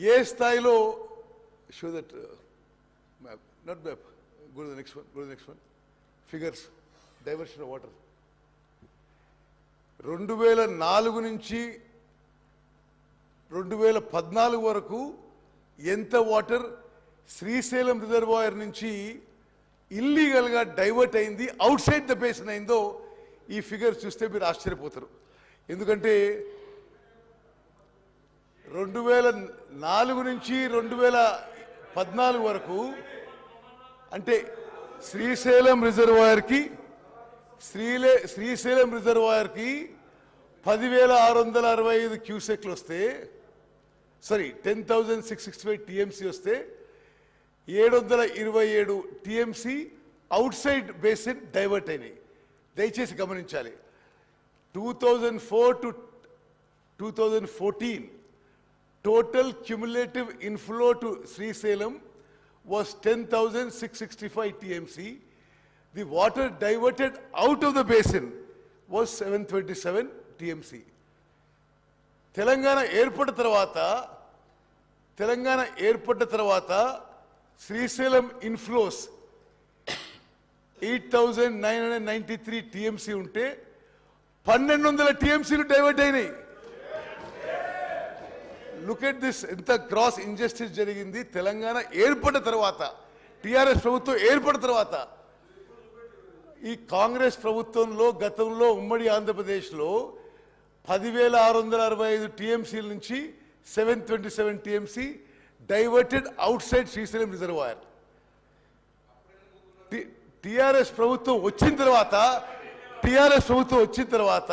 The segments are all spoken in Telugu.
ఏ స్థాయిలో show that map not map go the next one go the next one figures diversion of water రెండు వేల నాలుగు నుంచి రెండు వేల పద్నాలుగు వరకు ఎంత వాటర్ శ్రీశైలం రిజర్వాయర్ నుంచి ఇల్లీగల్గా డైవర్ట్ అయింది అవుట్ సైడ్ ద బేసిన్ అయిందో ఈ ఫిగర్ చూస్తే మీరు ఆశ్చర్యపోతారు. ఎందుకంటే రెండు వేల నాలుగు నుంచి రెండు వేల పద్నాలుగు వరకు అంటే శ్రీశైలం రిజర్వాయర్కి శ్రీలే శ్రీశైలం రిజర్వాయర్కి పదివేల ఆరు వందల అరవై ఐదు క్యూసెక్లు వస్తే sorry ten thousand six sixty five TMC వస్తే ఏడు వందల ఇరవై ఏడు TMC outside basin divert అయినాయి. దయచేసి గమనించాలి. Two thousand four to two thousand fourteen total cumulative inflow to Srisailam was ten thousand six sixty five TMC the water diverted out of the basin was seven twenty seven TMC Telangana ఏర్పడిన తర్వాత తెలంగాణ ఏర్పడిన తర్వాత Srisailam inflows eight thousand nine hundred ninety three TMC ఉంటే పన్నెండు వందల టీఎంసీలు డైవర్ట్ అయినాయి. లుక్ ఎట్ దిస్ ఎంత గ్రాస్ ఇంజస్టిస్ జరిగింది. తెలంగాణ ఏర్పడిన తర్వాత టిఆర్ఎస్ ప్రభుత్వం ఏర్పడిన తర్వాత ఈ కాంగ్రెస్ ప్రభుత్వంలో గతంలో ఉమ్మడి ఆంధ్రప్రదేశ్లో పదివేల ఆరు వందల అరవై ఐదు టీఎంసీల నుంచి seven twenty seven TMC diverted outside Srisailam reservoir. TRS ప్రభుత్వం వచ్చిన తర్వాత టిఆర్ఎస్ ప్రభుత్వం వచ్చిన తర్వాత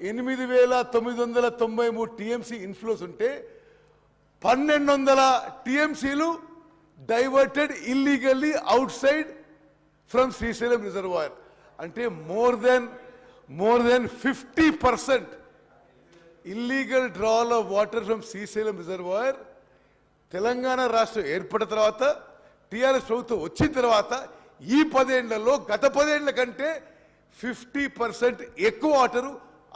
ఎనిమిది వేల తొమ్మిది వందల తొంభై మూడు టీఎంసీ ఇన్ఫ్లోస్ ఉంటే పన్నెండు వందల టీఎంసీలు diverted illegally outside from Srisailam reservoir. అంటే more than more than fifty percent illegal drawal of water from Srisailam reservoir Telangana రాష్ట్రం ఏర్పడిన తర్వాత టీఆర్ఎస్ ప్రభుత్వం వచ్చిన తర్వాత ఈ పదేళ్ళలో గత పదేళ్ళ కంటే ఫిఫ్టీ పర్సెంట్ ఎక్కువ వాటరు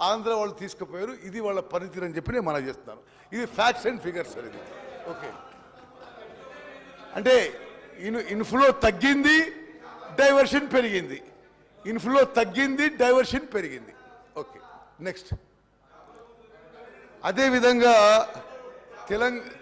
ఆంధ్ర వాళ్ళు తీసుకుపోయారు ఇది వాళ్ళ పనితీరు అని చెప్పి నేను మనం చేస్తున్నాను. ఇది ఫ్యాక్ట్స్ అండ్ ఫిగర్స్ సార్ ఇది. ఓకే అంటే ఇన్ ఇన్ఫ్లో తగ్గింది డైవర్షన్ పెరిగింది. ఇన్ఫ్లో తగ్గింది డైవర్షన్ పెరిగింది. ఓకే నెక్స్ట్ అదేవిధంగా తెలంగాణ